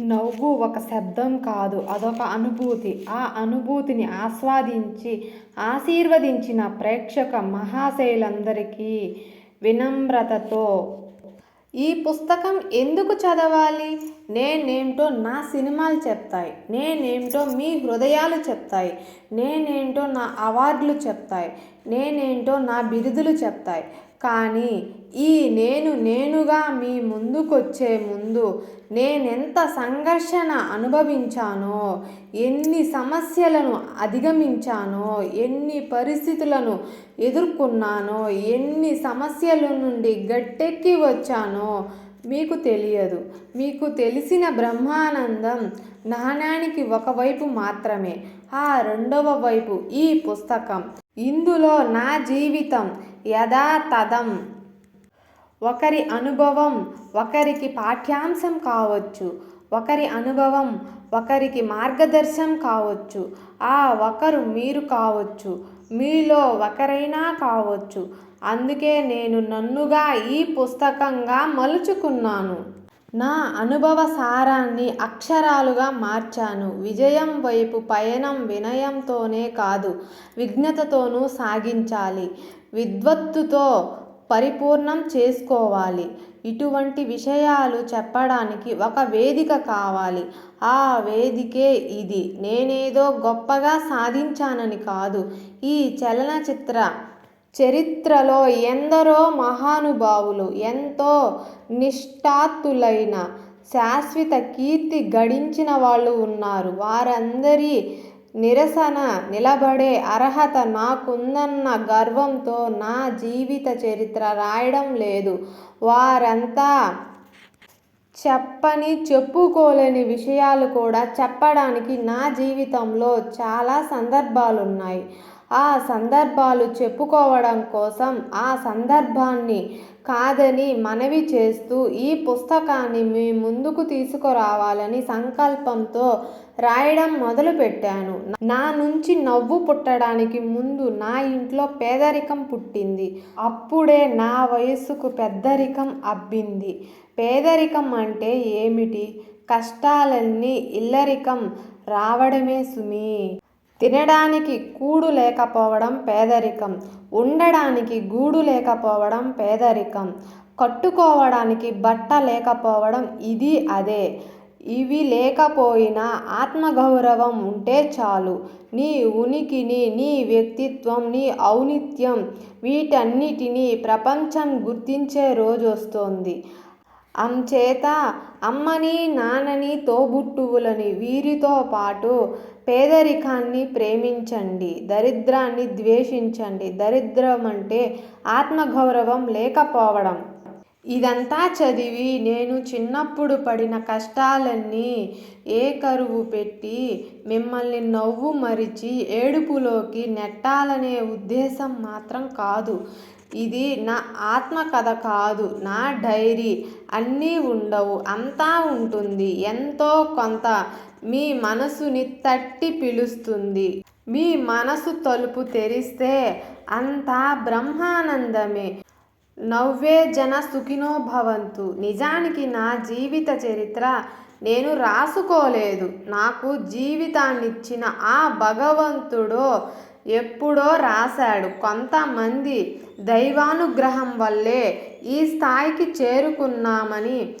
నవ్వు ఒక శబ్దం కాదు అదొక అనుభూతి. ఆ అనుభూతిని ఆస్వాదించి ఆశీర్వదించిన ప్రేక్షక మహాశైలందరికీ వినమ్రతతో ఈ పుస్తకం ఎందుకు చదవాలి? నేనేంటో నా సినిమాలు చెప్తాయి. నేనేంటో మీ హృదయాలు చెప్తాయి. నేనేంటో నా అవార్డులు చెప్తాయి. నేనేంటో నా బిరుదులు చెప్తాయి. కానీ ఈ నేను నేనుగా మీ ముందుకొచ్చే ముందు నేనెంత సంఘర్షణ అనుభవించానో ఎన్ని సమస్యలను అధిగమించానో ఎన్ని పరిస్థితులను ఎదుర్కొన్నానో ఎన్ని సమస్యల నుండి గట్టెక్కి వచ్చానో మీకు తెలియదు. మీకు తెలిసిన బ్రహ్మానందం నాణానికి ఒకవైపు మాత్రమే ఆ రెండవ వైపు ఈ పుస్తకం. ఇందులో నా జీవితం యథాతథం. ఒకరి అనుభవం ఒకరికి పాఠ్యాంశం కావచ్చు. ఒకరి అనుభవం ఒకరికి మార్గదర్శనం కావచ్చు. ఆ ఒకరు మీరు కావచ్చు. మీలో ఒకరైనా కావచ్చు. అందుకే నేను నన్నుగా ఈ పుస్తకంగా మలుచుకున్నాను. నా అనుభవ సారాన్ని అక్షరాలుగా మార్చాను. విజయం వైపు పయనం వినయంతోనే కాదు విఘ్నతతోనూ సాగించాలి. విద్వత్తుతో పరిపూర్ణం చేసుకోవాలి. ఇటువంటి విషయాలు చెప్పడానికి ఒక వేదిక కావాలి. ఆ వేదికే ఇది. నేనేదో గొప్పగా సాధించానని కాదు. ఈ చలనచిత్ర చరిత్రలో ఎందరో మహానుభావులు ఎంతో నిష్ఠాతులైన శాశ్వత కీర్తి గడించిన వాళ్ళు ఉన్నారు. వారందరి నిరసన నిలబడే అర్హత నాకుందన్న గర్వంతో నా జీవిత చరిత్ర రాయడం లేదు. వారంతా చెప్పని చెప్పుకోలేని విషయాలు కూడా చెప్పడానికి నా జీవితంలో చాలా సందర్భాలున్నాయి. ఆ సందర్భాలు చెప్పుకోవడం కోసం ఆ సందర్భాన్ని కాదని మనవి చేస్తూ ఈ పుస్తకాన్ని మీ ముందుకు తీసుకురావాలని సంకల్పంతో రాయడం మొదలుపెట్టాను. నా నుంచి నవ్వు పుట్టడానికి ముందు నా ఇంట్లో పేదరికం పుట్టింది. అప్పుడే నా వయస్సుకు పెద్దరికం అబ్బింది. పేదరికం అంటే ఏమిటి? కష్టాలన్నీ ఇల్లరికం రావడమే సుమీ. తినడానికి కూడు లేకపోవడం పేదరికం ఉండడానికి గూడు లేకపోవడం పేదరికం కట్టుకోవడానికి బట్ట లేకపోవడం ఇది అదే. ఇవి లేకపోయినా ఆత్మగౌరవం ఉంటే చాలు. నీ ఉనికిని నీ వ్యక్తిత్వం నీ ఔనిత్యం వీటన్నిటినీ ప్రపంచం గుర్తించే రోజు వస్తోంది. అంచేత అమ్మని నాన్నని తోబుట్టువులని వీరితో పాటు పేదరికాన్ని ప్రేమించండి దరిద్రాన్ని ద్వేషించండి. దరిద్రం అంటే ఆత్మగౌరవం లేకపోవడం. ఇదంతా చదివి నేను చిన్నప్పుడు పడిన కష్టాలన్నీ ఏ కరువు పెట్టి మిమ్మల్ని నవ్వు మరిచి ఏడుపులోకి నెట్టాలనే ఉద్దేశం మాత్రం కాదు. ఇది నా ఆత్మకథ కాదు నా డైరీ. అన్నీ ఉండవు అంతా ఉంటుంది. ఎంతో కొంత మీ మనసుని తట్టి పిలుస్తుంది. మీ మనసు తలుపు తెరిస్తే అంతా బ్రహ్మానందమే. నవ్వే జన సుఖినో భవంతు. నిజానికి నా జీవిత చరిత్ర నేను రాసుకోలేదు. నాకు జీవితాన్నిచ్చిన ఆ భగవంతుడో ఎప్పుడో రాశాడు. కొంతమంది దైవానుగ్రహం వల్లే ఈ స్థాయికి చేరుకున్నామని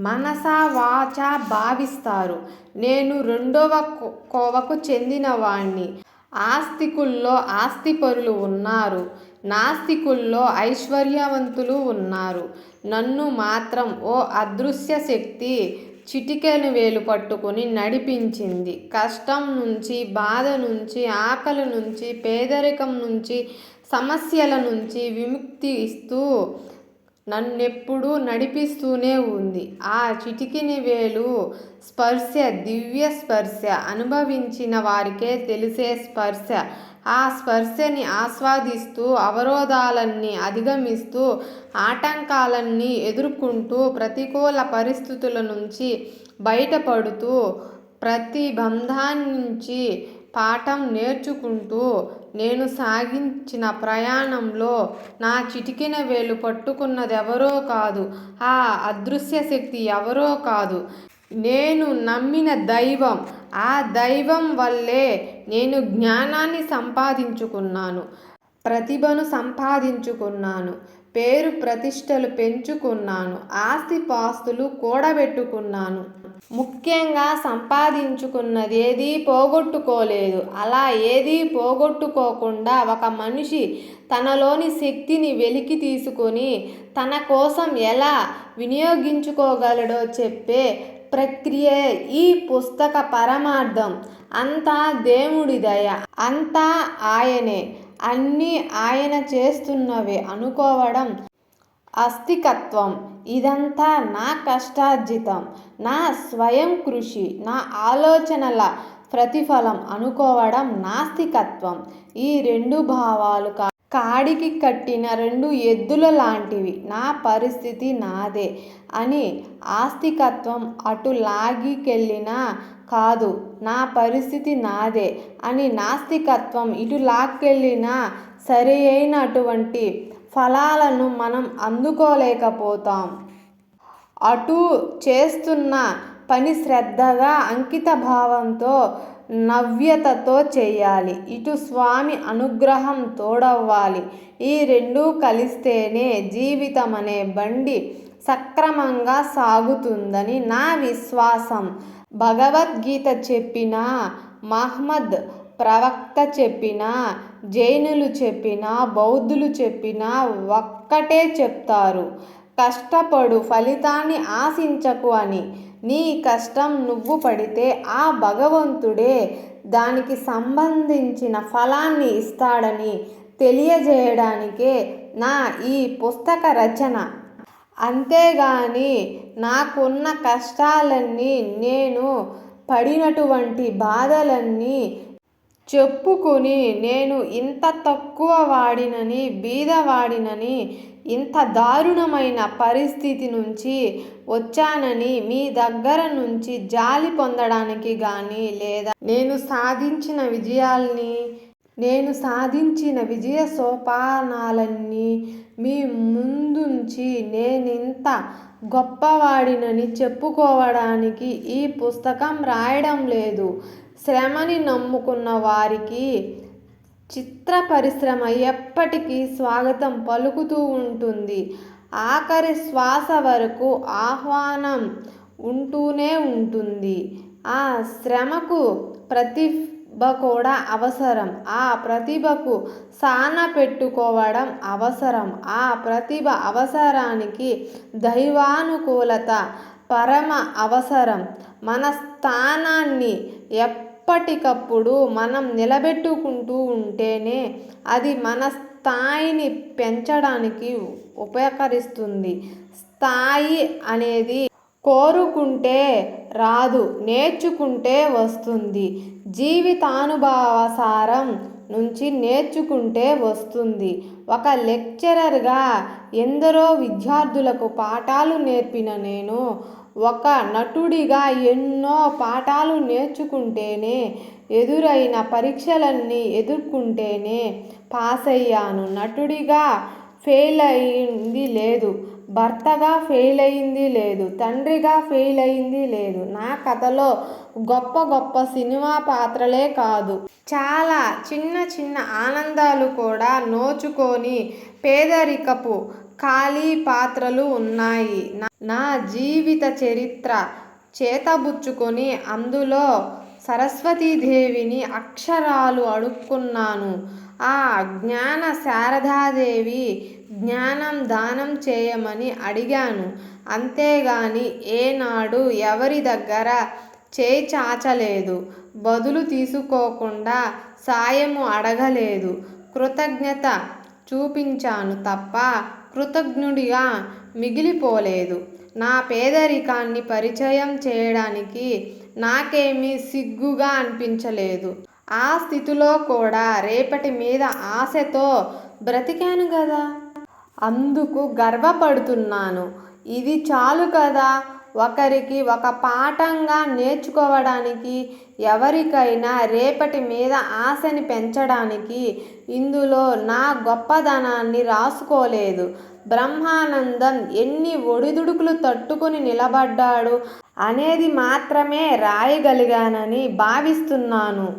మనసా వాచ భావిస్తారు. నేను రెండవ కోవకు చెందినవాణ్ణి. ఆస్తికుల్లో ఆస్తిపరులు ఉన్నారు. నాస్తికుల్లో ఐశ్వర్యవంతులు ఉన్నారు. నన్ను మాత్రం ఓ అదృశ్య శక్తి చిటికెను వేలు పట్టుకుని నడిపించింది. కష్టం నుంచి బాధ నుంచి ఆకలి నుంచి పేదరికం నుంచి సమస్యల నుంచి విముక్తి ఇస్తూ నన్నెప్పుడూ నడిపిస్తూనే ఉంది. ఆ చిటికిని వేలు స్పర్శ దివ్య స్పర్శ అనుభవించిన వారికే తెలిసే స్పర్శ. ఆ స్పర్శని ఆస్వాదిస్తూ అవరోధాలన్నీ అధిగమిస్తూ ఆటంకాలన్నీ ఎదుర్కొంటూ ప్రతికూల పరిస్థితుల నుంచి బయటపడుతూ ప్రతి బంధాన్నించి పాఠం నేర్చుకుంటూ నేను సాగించిన ప్రయాణంలో నా చిటికిన వేలు పట్టుకున్నదెవరో కాదు. ఆ అదృశ్య శక్తి ఎవరో కాదు. నేను నమ్మిన దైవం ఆ దైవం వల్లే నేను జ్ఞానాన్ని సంపాదించుకున్నాను ప్రతిభను సంపాదించుకున్నాను పేరు ప్రతిష్టలు పెంచుకున్నాను ఆస్తి పాస్తులు కూడబెట్టుకున్నాను. ముఖ్యంగా సంపాదించుకున్నది ఏదీ పోగొట్టుకోలేదు. అలా ఏదీ పోగొట్టుకోకుండా ఒక మనిషి తనలోని శక్తిని వెలికి తీసుకొని తన కోసం ఎలా వినియోగించుకోగలడో చెప్పే ప్రక్రియ ఈ పుస్తక పరమార్థం. అంతా దేవుడి దయ అంతా ఆయనే. అన్నీ ఆయన చేస్తున్నవే అనుకోవడం అస్థికత్వం. ఇదంతా నా కష్టార్జితం నా స్వయం కృషి నా ఆలోచనల ప్రతిఫలం అనుకోవడం నాస్తికత్వం. ఈ రెండు భావాలు కా కాడికి కట్టిన రెండు ఎద్దుల లాంటివి. నా పరిస్థితి నాదే అని ఆస్తికత్వం అటు లాగికెళ్ళినా కాదు నా పరిస్థితి నాదే అని నాస్తికత్వం ఇటు లాక్కెళ్ళినా సరి అయినటువంటి ఫలాలను మనం అందుకోలేకపోతాం. అటు చేస్తున్న పని శ్రద్ధగా అంకిత భావంతో నవ్యతతో చేయాలి. ఇటు స్వామి అనుగ్రహం తోడవ్వాలి. ఈ రెండూ కలిస్తేనే జీవితం అనే బండి సక్రమంగా సాగుతుందని నా విశ్వాసం. భగవద్గీత చెప్పిన మహ్మద్ ప్రవక్త చెప్పిన జైనులు చెప్పిన బౌద్ధులు చెప్పిన ఒక్కటే చెప్తారు. కష్టపడు ఫలితాన్ని ఆశించకు అని. నీ కష్టం నువ్వు పడితే ఆ భగవంతుడే దానికి సంబంధించిన ఫలాన్ని ఇస్తాడని తెలియజేయడానికే నా ఈ పుస్తక రచన. అంతేగాని నాకున్న కష్టాలన్నీ నేను పడినటువంటి బాధలన్నీ చెప్పుకుని నేను ఇంత తక్కువ వాడినని బీదవాడినని ఇంత దారుణమైన పరిస్థితి నుంచి వచ్చానని మీ దగ్గర నుంచి జాలి పొందడానికి కానీ లేదా నేను సాధించిన విజయాల్ని నేను సాధించిన విజయ సోపానాలన్నీ మీ ముందుంచి నేనింత గొప్పవాడినని చెప్పుకోవడానికి ఈ పుస్తకం రాయడం లేదు. శ్రమని నమ్ముకున్న వారికి చిత్ర పరిశ్రమ ఎప్పటికీ స్వాగతం పలుకుతూ ఉంటుంది. ఆఖరి శ్వాస వరకు ఆహ్వానం ఉంటూనే ఉంటుంది. ఆ శ్రమకు ప్రతిభ కూడా అవసరం. ఆ ప్రతిభకు సాన పెట్టుకోవడం అవసరం. ఆ ప్రతిభ అవసరానికి దైవానుకూలత పరమ అవసరం. మన స్థానాన్ని ఎప్పటికప్పుడు మనం నిలబెట్టుకుంటూ ఉంటేనే అది మన స్థాయిని పెంచడానికి ఉపకరిస్తుంది. స్థాయి అనేది కోరుకుంటే రాదు నేర్చుకుంటే వస్తుంది. జీవితానుభవసారం నుంచి నేర్చుకుంటే వస్తుంది. ఒక లెక్చరర్గా ఎందరో విద్యార్థులకు పాఠాలు నేర్పిన నేను ఒక నటుడిగా ఎన్నో పాఠాలు నేర్చుకుంటేనే ఎదురైన పరీక్షలన్నీ ఎదుర్కొంటేనే పాస్ అయ్యాను నటుడిగా ఫెయిల్ అయింది లేదు. భర్తగా ఫెయిల్ అయింది లేదు. తండ్రిగా ఫెయిల్ అయింది లేదు. నా కథలో గొప్ప గొప్ప సినిమా పాత్రలే కాదు. చాలా చిన్న చిన్న ఆనందాలు కూడా నోచుకొని పేదరికపు ఖాళీ పాత్రలు ఉన్నాయి. నా జీవిత చరిత్ర చేతబుచ్చుకొని అందులో సరస్వతీదేవిని అక్షరాలు అడుక్కున్నాను. ఆ జ్ఞాన శారదాదేవి జ్ఞానం దానం చేయమని అడిగాను. అంతేగాని ఏనాడు ఎవరి దగ్గర చేయి చాచలేదు బదులు తీసుకోకుండా సాయము అడగలేదు. కృతజ్ఞత చూపించాను తప్ప కృతజ్ఞుడిగా మిగిలిపోలేదు. నా పేదరికాన్ని పరిచయం చేయడానికి నాకేమీ సిగ్గుగా అనిపించలేదు. ఆ స్థితిలో కూడా రేపటి మీద ఆశతో బ్రతికాను కదా. అందుకు గర్వపడుతున్నాను. ఇది చాలు కదా. ఒకరికి ఒక పాఠంగా నేర్చుకోవడానికి ఎవరికైనా రేపటి మీద ఆశని పెంచడానికి ఇందులో నా గొప్పదనాన్ని రాసుకోలేదు. బ్రహ్మానందం ఎన్ని ఒడిదుడుకులు తట్టుకుని నిలబడ్డాడు అనేది మాత్రమే రాయగలిగానని భావిస్తున్నాను.